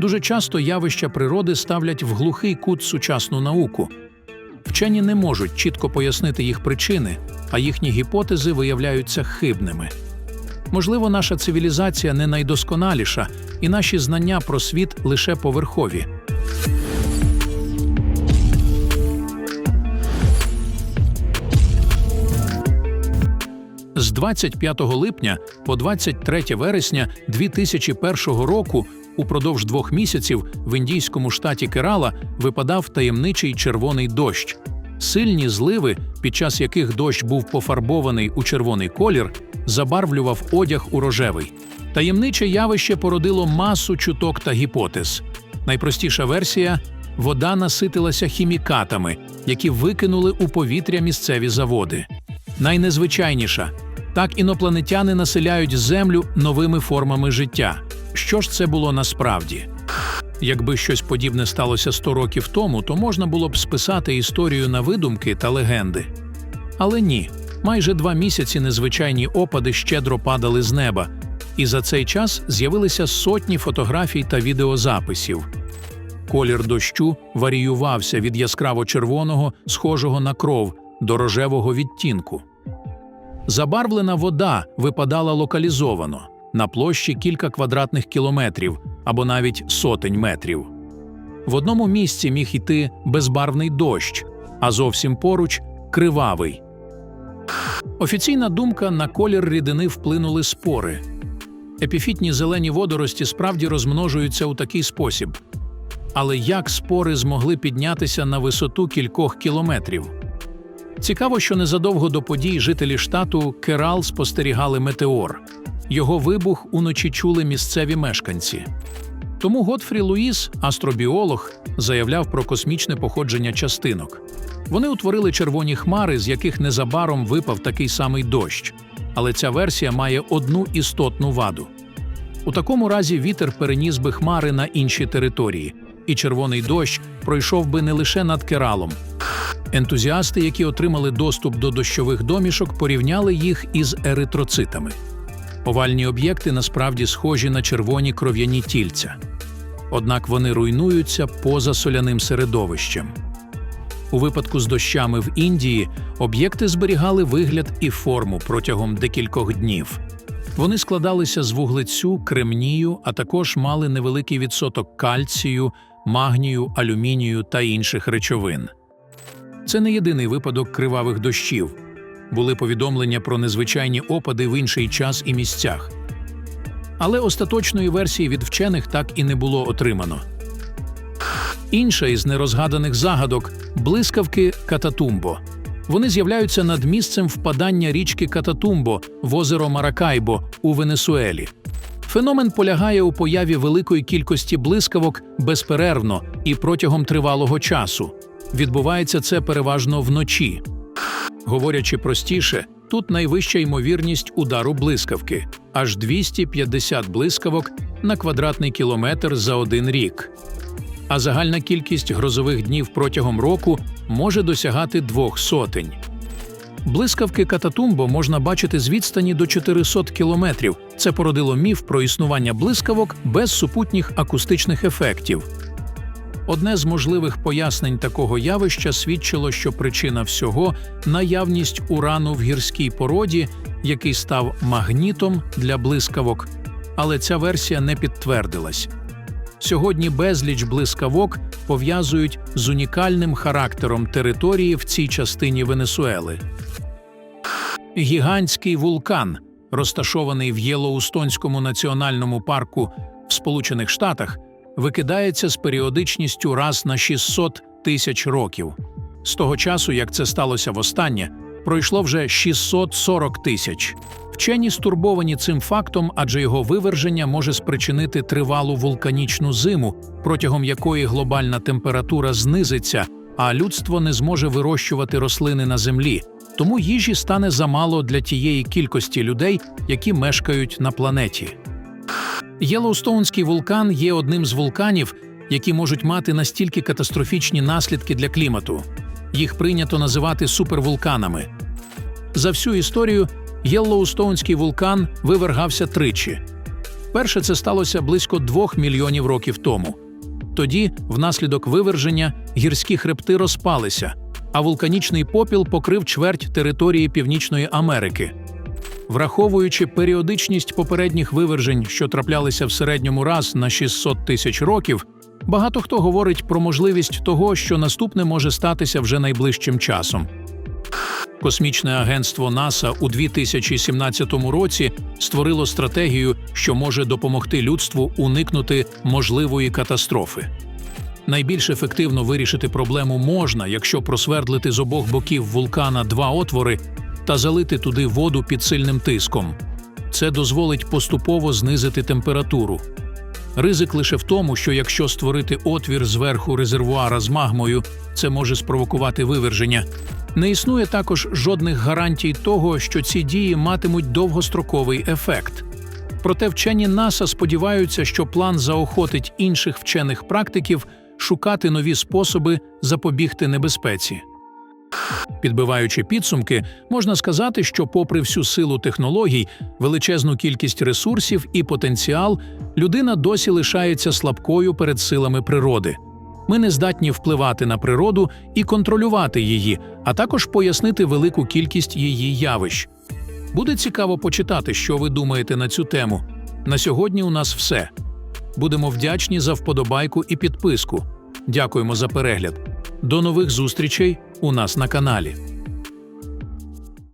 Дуже часто явища природи ставлять в глухий кут сучасну науку. Вчені не можуть чітко пояснити їх причини, а їхні гіпотези виявляються хибними. Можливо, наша цивілізація не найдосконаліша, і наші знання про світ лише поверхові. З 25 липня по 23 вересня 2001 року упродовж двох місяців в індійському штаті Керала випадав таємничий червоний дощ. Сильні зливи, під час яких дощ був пофарбований у червоний колір, забарвлював одяг у рожевий. Таємниче явище породило масу чуток та гіпотез. Найпростіша версія вода наситилася хімікатами, які викинули у повітря місцеві заводи. Найнезвичайніша так інопланетяни населяють Землю новими формами життя. Що ж це було насправді? Якби щось подібне сталося 100 років тому, то можна було б списати історію на видумки та легенди. Але ні, майже два місяці незвичайні опади щедро падали з неба, і за цей час з'явилися сотні фотографій та відеозаписів. Колір дощу варіювався від яскраво-червоного, схожого на кров, до рожевого відтінку. Забарвлена вода випадала локалізовано на площі кілька квадратних кілометрів або навіть сотень метрів. В одному місці міг йти безбарвний дощ, а зовсім поруч кривавий. Офіційна думка на колір рідини вплинули спори. Епіфітні зелені водорості справді розмножуються у такий спосіб. Але як спори змогли піднятися на висоту кількох кілометрів? Цікаво, що незадовго до подій жителі штату Керал спостерігали метеор. Його вибух уночі чули місцеві мешканці. Тому Готфрі Луїс, астробіолог, заявляв про космічне походження частинок. Вони утворили червоні хмари, з яких незабаром випав такий самий дощ. Але ця версія має одну істотну ваду. У такому разі вітер переніс би хмари на інші території, і червоний дощ пройшов би не лише над Кералом. Ентузіасти, які отримали доступ до дощових домішок, порівняли їх із еритроцитами. Овальні об'єкти насправді схожі на червоні кров'яні тільця. Однак вони руйнуються поза соляним середовищем. У випадку з дощами в Індії об'єкти зберігали вигляд і форму протягом декількох днів. Вони складалися з вуглецю, кремнію, а також мали невеликий відсоток кальцію, магнію, алюмінію та інших речовин. Це не єдиний випадок кривавих дощів. Були повідомлення про незвичайні опади в інший час і місцях. Але остаточної версії від вчених так і не було отримано. Інша із нерозгаданих загадок блискавки Кататумбо. Вони з'являються над місцем впадання річки Кататумбо в озеро Маракайбо у Венесуелі. Феномен полягає у появі великої кількості блискавок безперервно і протягом тривалого часу. Відбувається це переважно вночі. Говорячи простіше, тут найвища ймовірність удару блискавки аж 250 блискавок на квадратний кілометр за один рік. А загальна кількість грозових днів протягом року може досягати двох сотень. Блискавки Кататумбо можна бачити з відстані до 400 кілометрів. Це породило міф про існування блискавок без супутніх акустичних ефектів. Одне з можливих пояснень такого явища свідчило, що причина всього наявність урану в гірській породі, який став магнітом для блискавок, але ця версія не підтвердилась. Сьогодні безліч блискавок пов'язують з унікальним характером території в цій частині Венесуели. Гігантський вулкан, розташований в Єлоустонському національному парку в Сполучених Штатах, викидається з періодичністю раз на 600 тисяч років. З того часу, як це сталося востаннє, пройшло вже 640 тисяч. Вчені стурбовані цим фактом, адже його виверження може спричинити тривалу вулканічну зиму, протягом якої глобальна температура знизиться, а людство не зможе вирощувати рослини на землі. Тому їжі стане замало для тієї кількості людей, які мешкають на планеті. Єлоустоунський вулкан є одним з вулканів, які можуть мати настільки катастрофічні наслідки для клімату. Їх прийнято називати супервулканами. За всю історію Єллоустоунський вулкан вивергався тричі. Вперше це сталося близько двох мільйонів років тому. Тоді, внаслідок виверження, гірські хребти розпалися, а вулканічний попіл покрив чверть території Північної Америки. Враховуючи періодичність попередніх вивержень, що траплялися в середньому раз на 600 тисяч років, багато хто говорить про можливість того, що наступне може статися вже найближчим часом. Космічне агентство НАСА у 2017 році створило стратегію, що може допомогти людству уникнути можливої катастрофи. Найбільш ефективно вирішити проблему можна, якщо просвердлити з обох боків вулкана два отвори та залити туди воду під сильним тиском. Це дозволить поступово знизити температуру. Ризик лише в тому, що якщо створити отвір зверху резервуара з магмою, це може спровокувати виверження. Не існує також жодних гарантій того, що ці дії матимуть довгостроковий ефект. Проте вчені НАСА сподіваються, що план заохотить інших вчених практиків шукати нові способи запобігти небезпеці. Підбиваючи підсумки, можна сказати, що, попри всю силу технологій, величезну кількість ресурсів і потенціал, людина досі лишається слабкою перед силами природи. Ми не здатні впливати на природу і контролювати її, а також пояснити велику кількість її явищ. Буде цікаво почитати, що ви думаєте на цю тему. На сьогодні у нас все. Будемо вдячні за вподобайку і підписку. Дякуємо за перегляд. До нових зустрічей у нас на каналі.